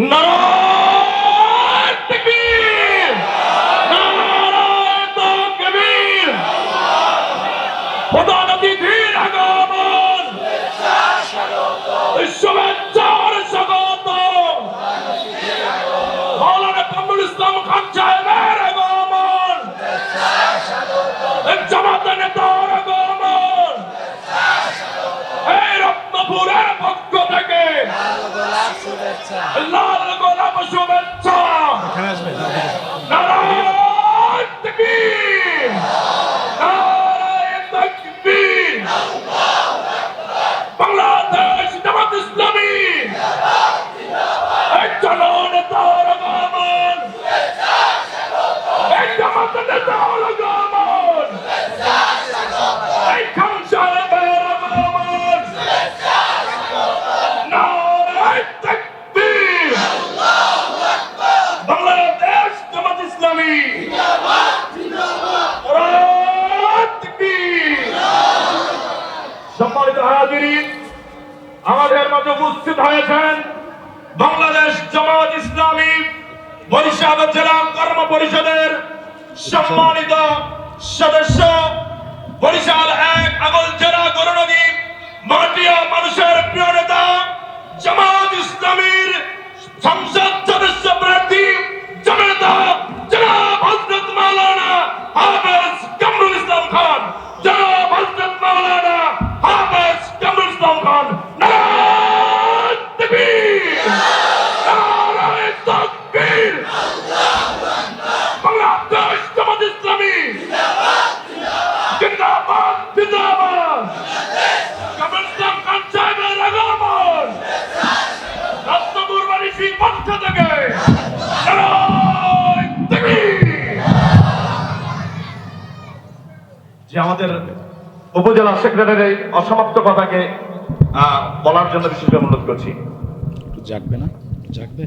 নারায়ণ গোলাপ শুভেচ্ছা লাল গোলাপ শুভেচ্ছা নারায়ণ তাকবীর নারায়ণ তাকবীর বাংলাদেশ জামাত ইসলামী জননেতার আগমন এই জামাত সম্মানিত হাজিরিন আমাদের মাঝে উপস্থিত হয়েছেন বাংলাদেশ জামাত ইসলামী বরিশাল জেলা কর্ম পরিষদের সম্মানিত সদস্য। বরিশাল এক আগল জেলা গরনদী মাটিয়া মানুষের প্রিয় নেতা জামাত ইসলামীর সংসদ বাড়ি পক্ষ থেকে যে আমাদের উপজেলা সেক্রেটারি অসমাপ্ত কথাকে বলার জন্য বিশেষভাবে অনুরোধ করছি। একটু জাগবে না? জাগবে?